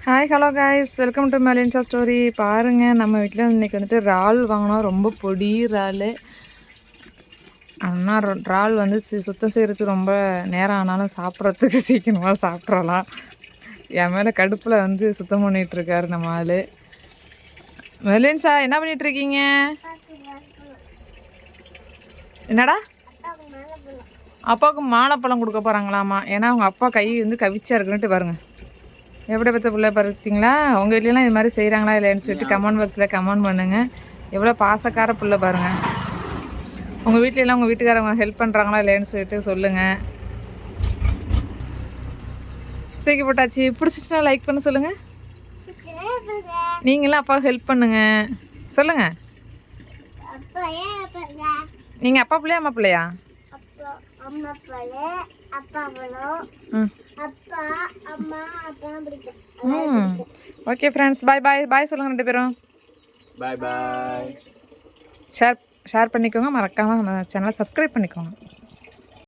Hi hello guys welcome to மெலின்சா story பாருங்கள் நம்ம வீட்டில் இன்றைக்கி வந்துட்டு இறால் வாங்கினோம். ரொம்ப பொடி இறால். ஆனால் ரொ- இறால் வந்து சுத்தம் செய்கிறதுக்கு ரொம்ப நேரம் ஆனாலும் சாப்பிட்றதுக்கு சீக்கிரமாக சாப்பிட்றலாம் என் மேலே கடுப்பில் வந்து சுத்தம் பண்ணிகிட்ருக்காரு நம்ம ஆள். மெலின்சா என்ன பண்ணிகிட்ருக்கீங்க என்னடா? அப்பாவுக்கு மாலைப்பழம் கொடுக்க போகிறாங்களாமா ஏன்னா அவங்க அப்பா கை வந்து கவிச்சா இருக்குன்ட்டு பாருங்கள் எப்படி பற்ற பிள்ளை பார்த்தீங்களா உங்கள் வீட்லலாம் இது மாதிரி செய்கிறாங்களா இல்லைன்னு சொல்லிட்டு கமெண்ட் பாக்ஸில் கமெண்ட் பண்ணுங்கள் எவ்வளோ பாசக்கார பிள்ளை பாருங்கள் உங்கள் வீட்லலாம் உங்கள் வீட்டுக்காரவங்க ஹெல்ப் பண்ணுறாங்களா இல்லைன்னு சொல்லிட்டு சொல்லுங்கள் தூக்கி போட்டாச்சு. பிடிச்சிச்சுன்னா லைக் பண்ண சொல்லுங்கள் நீங்களும் அப்பாவுக்கு ஹெல்ப் பண்ணுங்க. சொல்லுங்கள் நீங்கள் அப்பா பிள்ளையா அம்மா பிள்ளையா? அம்மா அப்பா அப்பா அம்மா அப்பா பிடிக்கும். ம். ஓகே ஃப்ரெண்ட்ஸ் பாய் பாய் பாய் சொல்லுங்கள் ரெண்டு பேரும். பாய் பாய் ஷேர் ஷேர் பண்ணிக்கோங்க. மறக்காமல் நம்ம சேனலை சப்ஸ்கிரைப் பண்ணிக்கோங்க.